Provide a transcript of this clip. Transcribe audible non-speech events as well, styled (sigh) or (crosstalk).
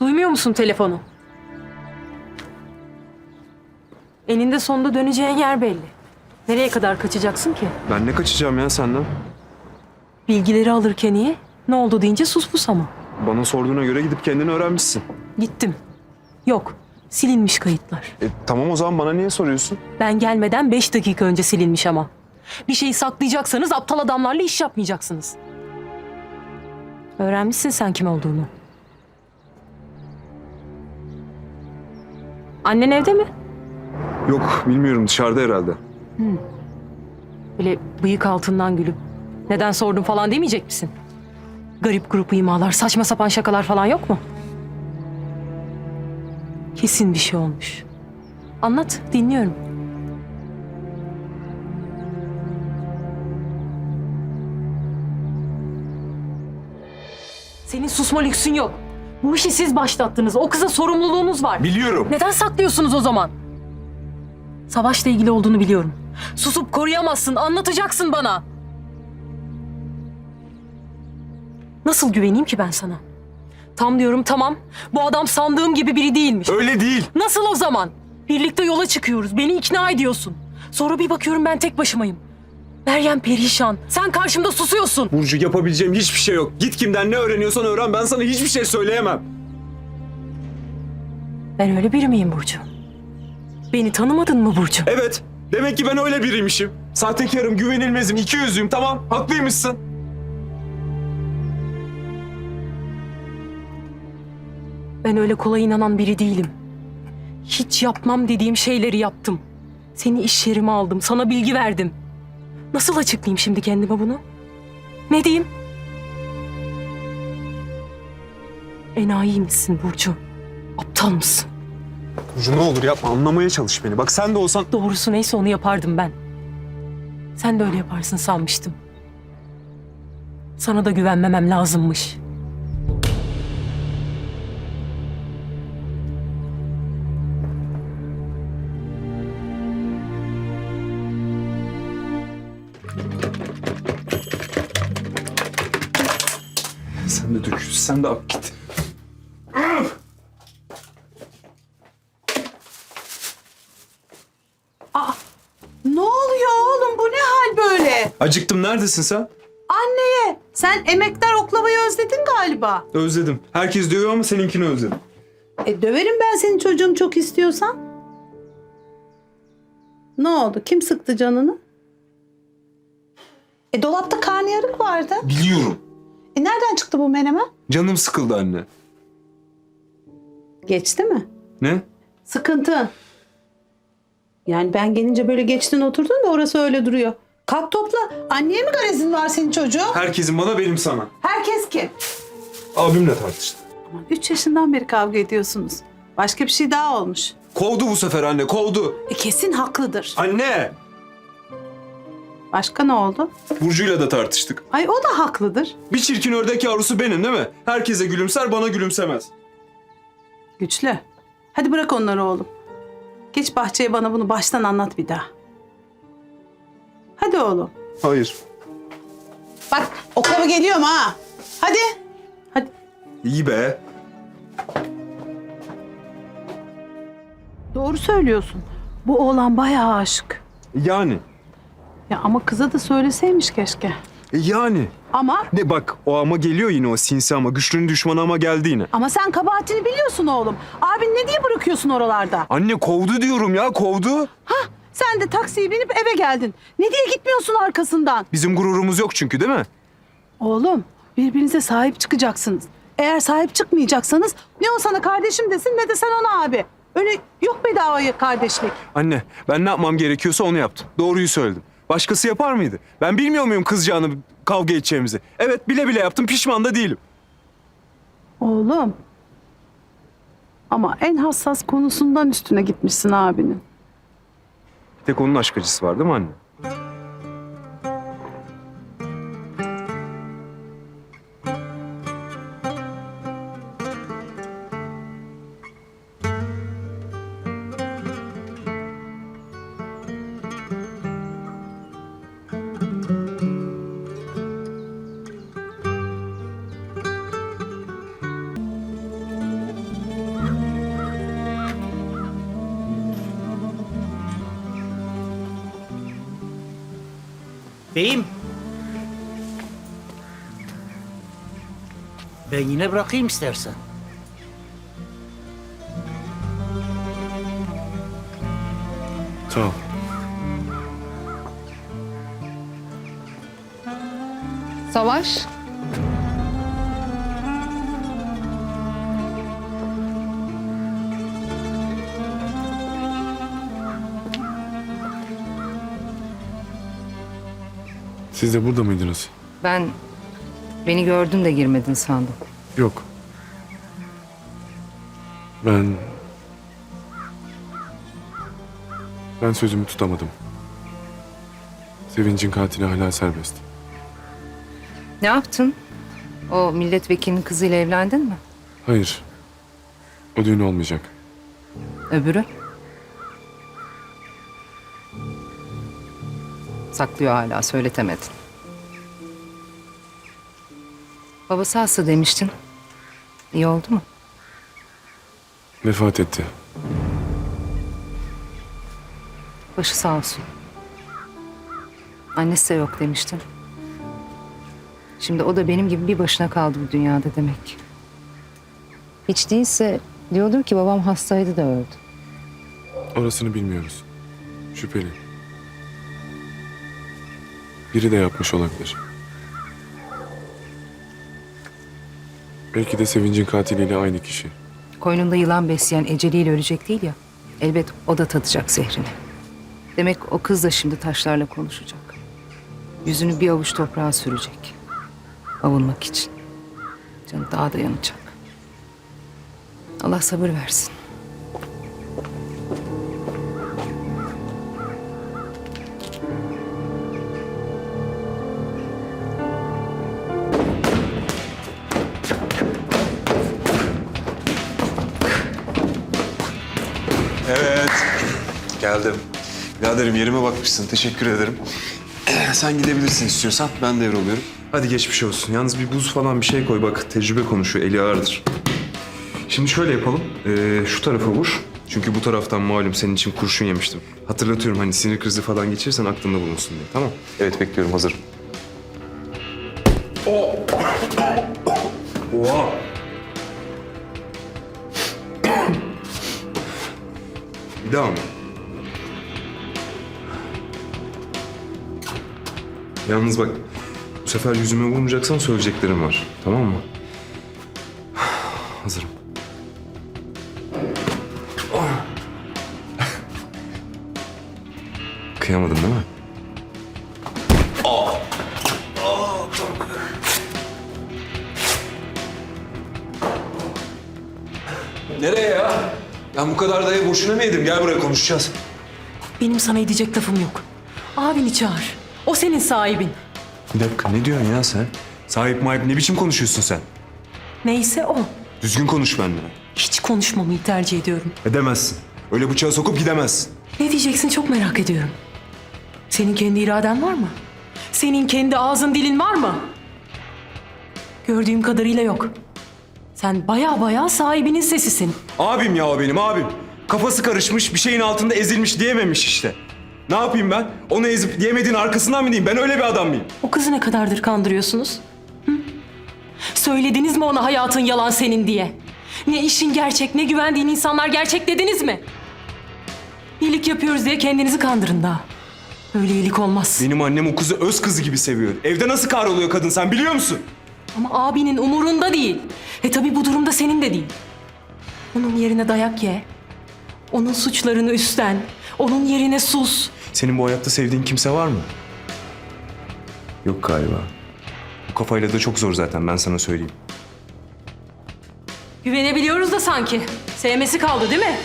Duymuyor musun telefonu? Eninde sonunda döneceğin yer belli. Nereye kadar kaçacaksın ki? Ben ne kaçacağım ya senden? Bilgileri alırken iyi, ne oldu deyince sus pus ama. Bana sorduğuna göre gidip kendini öğrenmişsin. Gittim. Yok, silinmiş kayıtlar. E, tamam o zaman bana niye soruyorsun? Ben gelmeden beş dakika önce silinmiş ama. Bir şeyi saklayacaksanız aptal adamlarla iş yapmayacaksınız. Öğrenmişsin sen kim olduğunu. Annen evde mi? Yok bilmiyorum dışarıda herhalde. Böyle bıyık altından gülüp neden sordun falan demeyecek misin? Garip grup imalar, saçma sapan şakalar falan yok mu? Kesin bir şey olmuş. Anlat, dinliyorum. Senin susma lüksün yok. Bu işi siz başlattınız. O kıza sorumluluğunuz var. Biliyorum. Neden saklıyorsunuz o zaman? Savaşla ilgili olduğunu biliyorum. Susup koruyamazsın, anlatacaksın bana. Nasıl güveneyim ki ben sana? Tam diyorum tamam. Bu adam sandığım gibi biri değilmiş. Öyle değil. Nasıl o zaman? Birlikte yola çıkıyoruz. Beni ikna ediyorsun. Sonra bir bakıyorum ben tek başımayım. Meryem perişan. Sen karşımda susuyorsun. Burcu yapabileceğim hiçbir şey yok. Git kimden ne öğreniyorsan öğren ben sana hiçbir şey söyleyemem. Ben öyle biri miyim Burcu? Beni tanımadın mı Burcu? Evet. Demek ki ben öyle biriymişim. Sahtekarım, güvenilmezim, iki yüzlüyüm. Tamam, haklıymışsın. Ben öyle kolay inanan biri değilim. Hiç yapmam dediğim şeyleri yaptım. Seni iş yerime aldım, sana bilgi verdim. Nasıl açıklayayım şimdi kendime bunu? Ne diyeyim? Enayi misin Burcu? Aptal mısın? Burcu ne olur yapma, anlamaya çalış beni. Bak sen de olsan... Doğrusu neyse onu yapardım ben. Sen de öyle yaparsın sanmıştım. Sana da güvenmemem lazımmış. Sen de ak git. Ne oluyor oğlum bu ne hal böyle? Acıktım, neredesin sen? Anneye sen emektar oklavayı özledin galiba. Özledim. Herkes diyor ama seninkini özledim. E döverim ben senin çocuğum çok istiyorsan. Ne oldu? Kim sıktı canını? E dolapta karnıyarık vardı. Biliyorum. E nereden çıktı bu menemen? Canım sıkıldı anne. Geçti mi? Ne? Sıkıntı. Yani ben gelince böyle geçtin oturdun da orası öyle duruyor. Kalk topla. Anneye mi garezin var senin çocuğun? Herkesin bana, benim sana. Herkes kim? Abimle tartıştı. Aman üç yaşından beri kavga ediyorsunuz. Başka bir şey daha olmuş. Kovdu bu sefer anne, kovdu. E kesin haklıdır. Anne! Başka ne oldu? Burcu'yla da tartıştık. Ay o da haklıdır. Bir çirkin ördek yavrusu benim değil mi? Herkese gülümser, bana gülümsemez. Güçlü. Hadi bırak onları oğlum. Geç bahçeye bana bunu baştan anlat bir daha. Hadi oğlum. Hayır. Bak oklava geliyor mu ha? Hadi. Hadi. İyi be. Doğru söylüyorsun. Bu oğlan bayağı aşık. Yani. Ya ama kıza da söyleseymiş keşke. E Yani. Ama Ne bak o ama geliyor yine o sinsi ama güçlünün düşmanı ama geldi yine. ama sen kabahatini biliyorsun oğlum. Abin ne diye bırakıyorsun oralarda? Anne kovdu diyorum ya kovdu. Hah sen de taksiye binip eve geldin. Ne diye gitmiyorsun arkasından? Bizim gururumuz yok çünkü değil mi? Oğlum birbirinize sahip çıkacaksınız. Eğer sahip çıkmayacaksanız ne o sana kardeşim desin ne de sen ona abi. Öyle yok bedavaya kardeşlik. Anne ben ne yapmam gerekiyorsa onu yaptım. Doğruyu söyledim. Başkası yapar mıydı? Ben bilmiyor muyum kızacağını kavga edeceğimizi? Evet bile bile yaptım pişman da değilim. Oğlum. Ama en hassas konusundan üstüne gitmişsin abinin. Bir tek onun aşk acısı var değil mi anne? Beyim. Ben yine bırakayım istersen. Ol. Savaş. Siz de burada mıydınız? Ben beni gördün de girmedin sandım. Yok. Ben... Ben sözümü tutamadım. Sevinç'in katili hala serbest. Ne yaptın? O milletvekilinin kızıyla evlendin mi? Hayır. O düğün olmayacak. Öbürü? Saklıyor hala söyletemedin. Babası hasta demiştin. İyi oldu mu? Vefat etti. Başı sağ olsun. Annesi de yok demiştin. Şimdi o da benim gibi bir başına kaldı bu dünyada demek. Hiç değilse diyordur ki babam hastaydı da öldü. Orasını bilmiyoruz. Şüpheli. Biri de yapmış olabilir. Belki de Sevinç'in katiliyle aynı kişi. Koynunda yılan besleyen eceliyle ölecek değil ya. Elbet o da tadacak zehrini. Demek o kız da şimdi taşlarla konuşacak. Yüzünü bir avuç toprağa sürecek. Avunmak için. Canı daha da yanacak. Allah sabır versin. Geldim. Biraderim yerime bakmışsın. Teşekkür ederim. (clears throat) Sen gidebilirsin istiyorsan. Ben devroluyorum. Hadi geçmiş olsun. Yalnız bir buz falan bir şey koy. Bak tecrübe konuşuyor. Eli ağırdır. Şimdi şöyle yapalım. Ee, şu tarafa vur. Çünkü bu taraftan malum senin için kurşun yemiştim. Hatırlatıyorum hani sinir krizi falan geçirirsen aklında bulunsun diye. Tamam. Evet bekliyorum hazırım. Oha. Bir daha mı? Yalnız bak, bu sefer yüzüme vurmayacaksan söyleyeceklerim var. Tamam mı? (sighs) Hazırım. (sighs) Kıyamadın değil mi? Nereye ya? Ben bu kadar dayı boşuna mı yedim? Gel buraya konuşacağız. Benim sana edecek lafım yok. Abini çağır. O senin sahibin. Bir dakika ne diyorsun ya sen? Sahip mahip ne biçim konuşuyorsun sen? Neyse o. Düzgün konuş benimle. Hiç konuşmamayı tercih ediyorum. Edemezsin. Öyle bıçağı sokup gidemezsin. Ne diyeceksin çok merak ediyorum. Senin kendi iraden var mı? Senin kendi ağzın dilin var mı? Gördüğüm kadarıyla yok. Sen baya baya sahibinin sesisin. Abim ya o benim abim. Kafası karışmış, bir şeyin altında ezilmiş diyememiş işte. Ne yapayım ben? Onu ezip diyemediğin arkasından mı diyeyim? Ben öyle bir adam mıyım? O kızı ne kadardır kandırıyorsunuz? Hı? Söylediniz mi ona hayatın yalan senin diye? Ne işin gerçek, ne güvendiğin insanlar gerçek dediniz mi? İyilik yapıyoruz diye kendinizi kandırın daha. Öyle iyilik olmaz. Benim annem o kızı öz kızı gibi seviyor. Evde nasıl kahroluyor kadın sen biliyor musun? Ama abinin umurunda değil. E tabii bu durumda senin de değil. Onun yerine dayak ye. Onun suçlarını üstlen. Onun yerine sus. Senin bu hayatta sevdiğin kimse var mı? Yok galiba. Bu kafayla da çok zor zaten ben sana söyleyeyim. Güvenebiliyoruz da sanki. Sevmesi kaldı değil mi?